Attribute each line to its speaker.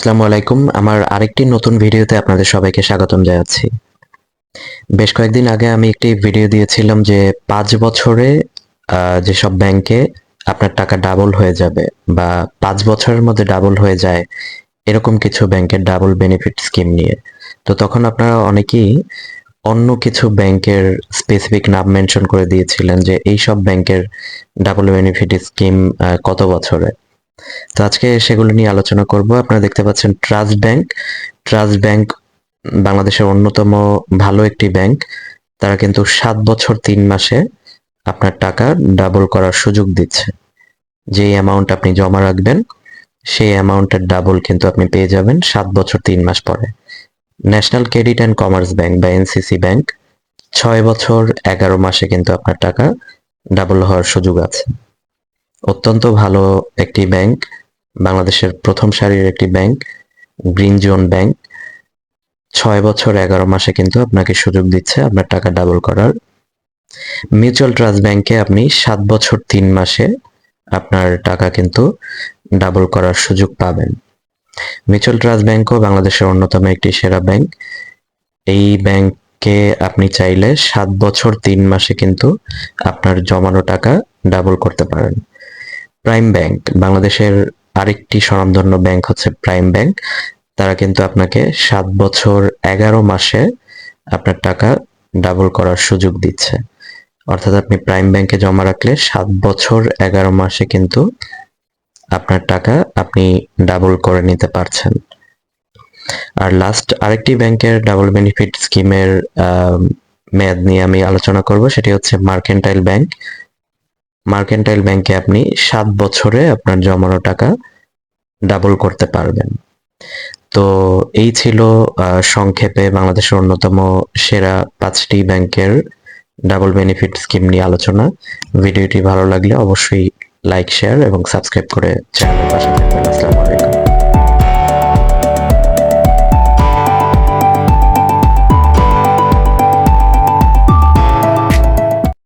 Speaker 1: আসসালামু আলাইকুম। আমার আরেকটি নতুন ভিডিওতে আপনাদের সবাইকে স্বাগতম জানাচ্ছি। বেশ কয়েকদিন আগে আমি একটি ভিডিও দিয়েছিলাম যে পাঁচ বছরে যেসব ব্যাংকে আপনার টাকা ডাবল হয়ে যাবে বা পাঁচ বছরের মধ্যে ডাবল হয়ে যায়, এরকম কিছু ব্যাংকের ডাবল বেনিফিট স্কিম নিয়ে। তো তখন আপনারা অনেকেই অন্য কিছু ব্যাংকের স্পেসিফিক নাম মেনশন করে দিয়েছিলেন যে এই সব ব্যাংকের ডাবল বেনিফিট স্কিম কত বছরে? তো আজকে সেগুলো নিয়ে আলোচনা করব। আপনারা দেখতে পাচ্ছেন ট্রাস্ট ব্যাংক ট্রাস্ট ব্যাংক বাংলাদেশের অন্যতম ভালো একটি ব্যাংক তারা কিন্তু সাত বছর তিন মাসে আপনার টাকা ডাবল করার সুযোগ দিচ্ছে। যেই অ্যামাউন্ট আপনি জমা রাখবেন, সেই অ্যামাউন্টের ডাবল কিন্তু আপনি পেয়ে যাবেন সাত বছর তিন মাস পরে। National credit and commerce bank বা এনসিসি ব্যাংক ছয় বছর এগারো মাসে কিন্তু আপনার টাকা ডাবল হওয়ার সুযোগ আছে। অত্যন্ত ভালো একটি ব্যাংক, বাংলাদেশের প্রথম সারির একটি ব্যাংক, গ্রিন জোন ব্যাংক। ছয় বছর এগারো মাসে কিন্তু আপনাকে সুযোগ দিচ্ছে আপনার টাকা ডাবল করার। মিউচুয়াল ট্রাস্ট ব্যাংকে আপনি সাত বছর তিন মাসে আপনার টাকা কিন্তু ডাবল করার সুযোগ পাবেন। মিউচুয়াল ট্রাস্ট ব্যাংকও বাংলাদেশের অন্যতম একটি সেরা ব্যাংক। এই ব্যাংকে আপনি চাইলে সাত বছর তিন মাসে কিন্তু আপনার জমানো টাকা ডাবল করতে পারেন। প্রাইম ব্যাংক বাংলাদেশের আরেকটি স্বনামধন্য ব্যাংক হচ্ছে প্রাইম ব্যাংক তারা কিন্তু আপনাকে সাত বছর এগারো মাসে আপনার টাকা ডাবল করার সুযোগ দিচ্ছে। অর্থাৎ আপনি প্রাইম ব্যাংকে জমা রাখলে সাত বছর এগারো মাসে কিন্তু আপনার টাকা আপনি ডাবল করে নিতে পারছেন। আর লাস্ট আরেকটি ব্যাংকের ডাবল বেনিফিট স্কিমের মেয়াদ নিয়ে আমি আলোচনা করব, সেটি হচ্ছে মার্কেন্টাইল ব্যাংক মার্কেন্টাইল ব্যাংকে আপনি সাত বছরে আপনার জমানো টাকা ডাবল করতে পারবেন। তো এই ছিল সংক্ষেপে বাংলাদেশের অন্যতম সেরা পাঁচটি ব্যাংকের ডাবল বেনিফিট স্কিম নিয়ে আলোচনা। ভিডিওটি ভালো লাগলে অবশ্যই লাইক শেয়ার এবং সাবস্ক্রাইব করে চ্যানেলের পাশে থাকবেন। আসসালামু